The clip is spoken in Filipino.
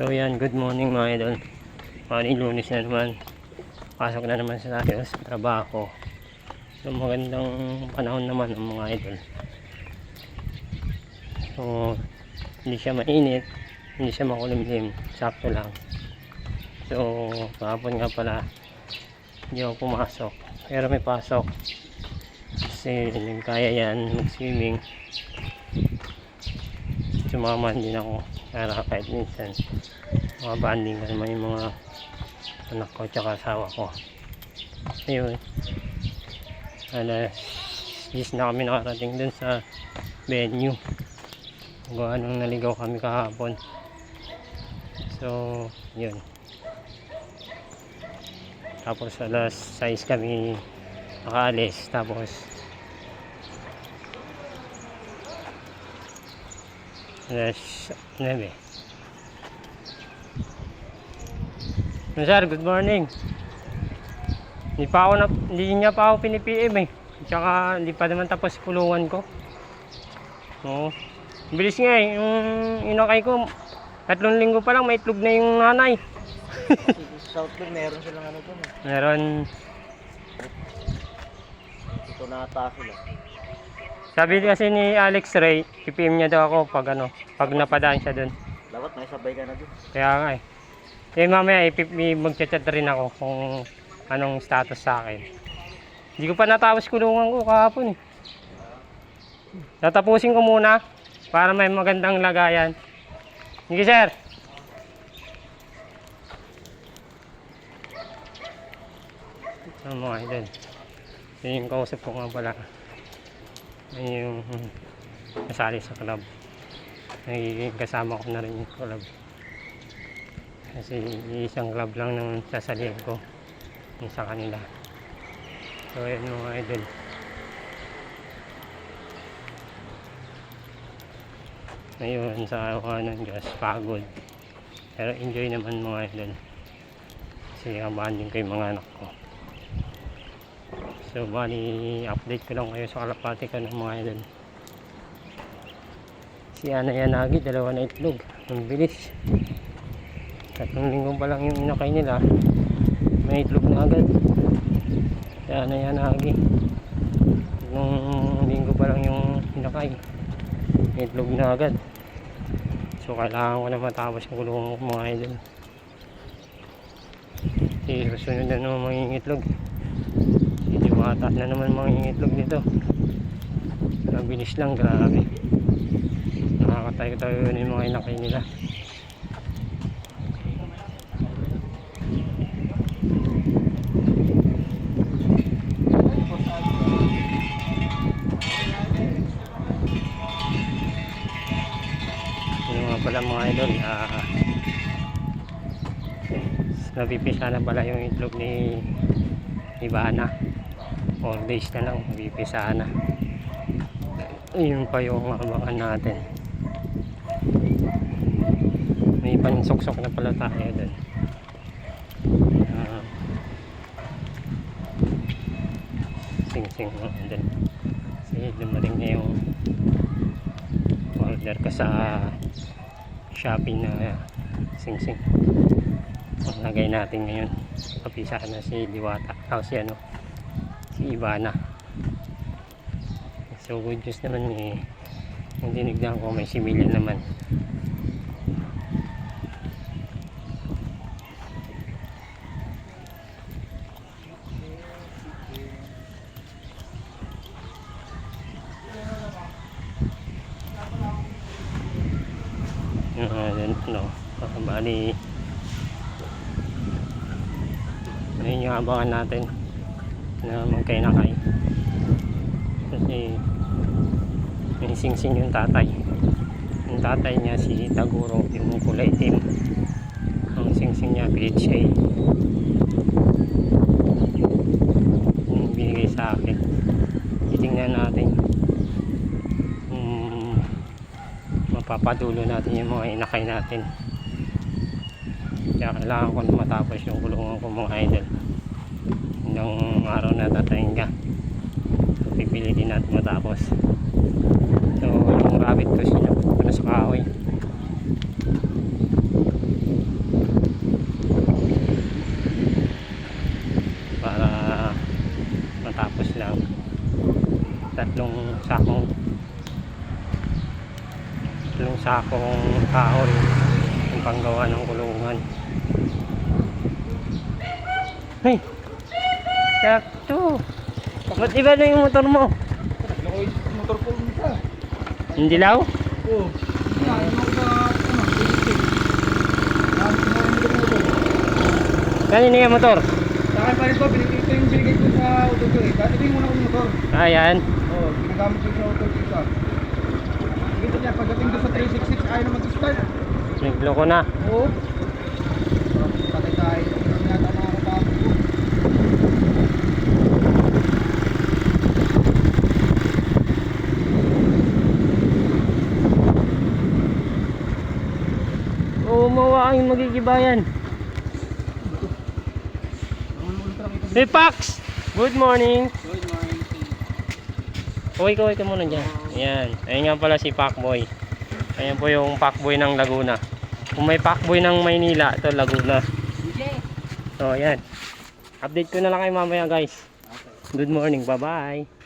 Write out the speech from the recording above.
So yan, good morning mga idol. Morning lunes na naman. Pasok na naman sa tayo sa trabaho. So magandang panahon naman ang mga idol. So hindi siya mainit, hindi siya makulimlim, sakto lang. So kahapon nga pala hindi ako pumasok. Pero may pasok. Kasi kaya yan mag-swimming. Sumama din ako para kahit minsan mga banding ko naman yung mga anak ko tsaka asawa ko. Ayun. Alas 10 na kami nakarating dun sa venue. Kung anong naligaw kami kahapon. So, yun. Tapos alas 6 kami nakaalis. Tapos alas 9. No, sir, good morning. Hindi pa ako na, hindi niya pa ako pinipm eh. Tsaka hindi pa naman tapos kulungan ko. Oo. Bilis nga eh. Yung inakay ko, tatlong linggo pa lang may itlog na yung nanay. Sa Southland, meron silang ano dun eh. Meron, Ito na ata sila. sabi kasi ni Alex Ray, ipm niya daw ako pag ano, pag napadaan siya dun. Dapat may sabay ka na dun. Kaya nga eh. Eh mamaya ipip, magchat-chat rin ako kung anong status sa akin. Hindi ko pa natapos kulungan ko kahapon eh. Tatapusin ko muna para may magandang lagayan. Sige sir. Ano mga idol. Yun yung kausap ko nga pala. Yun yung hmm, nasali sa club. Nagiging kasama ko na rin yung club. Kasi isang club lang naman sasalihan ko yung sa kanila. So yun mga idol. Ngayon sa araw ng Diyos, pagod. Pero enjoy naman mga idol. Kasi kabanding ko yung mga anak ko. So bali, update ko lang kayo sa kalapati ko ng mga idol. Si Ana Yanagi, dalawa na itlog. Ang bilis. Tatlong linggo pa lang yung inakay nila. May itlog na agad. Si Ana Yanagi. Nung linggo pa lang yung inakay. May itlog na agad. So kailangan ko na matapos yung kulungan ko mga idol. Kasi susunod na naman mga itlog. Diwata na naman mga itlog nito. Ang bilis lang, grabe. Nakakatayo tayo na yung mga inakay nila. Pala mga idol, ah, nabipisa na pala yung itlog ni Ivana. 4 days na lang, nabipisa na. Ayun pa yung abangan natin. May pansuksok na pala tayo doon. Ah, sing-sing mo doon. Kasi dumating na yung order ko sa Shopee na sing-sing. Ang lagay natin ngayon. Kapisa na si Diwata. O si ano, si Ivana. So good news naman eh. Yung dinigdan ko may civilian naman. Then, ano, bali ayun yung abangan natin na magkainakay kasi may sing-sing yung tatay. Yung tatay niya si Taguro yung kulay itim ang sing-sing niya PHA papadulo natin yung mga inakay natin. Kaya kailangan ko matapos yung kulungan ko mga idol. Ng araw na tatahinga so, pipili din natin matapos. So yung rabbit ko sinabot ko na sa kahoy. Para matapos lang. Tatlong sakong kahoy yung panggawa ng kulungan. Hey! Sakto! Ba't iba na yung motor mo? Motor ko nito. Hindi law? Oo. Yan. Kanina yung motor? Sa akin pa rin to, binigay ito yung binigay ko sa auto ko eh. Dati din muna ko yung motor. Ayan. Oo, ginagamit ko sa auto ko niya, pagdating doon sa 366, ayaw na mag-start. Naglo ko na. Oo. Patay tayo. Hindi yata makakatapos ko. Oo, mawa yung magigibayan. Ang ito. Hey, Pax! Good morning! Good morning. Kuhay, kuhay ka muna dyan. Ayan. Ayan nga pala si Pacboy. Ayan po yung Pacboy ng Laguna. Kung may Pacboy ng Maynila, ito Laguna. So, ayan. Update ko na lang kayo mamaya guys. Good morning. Bye-bye.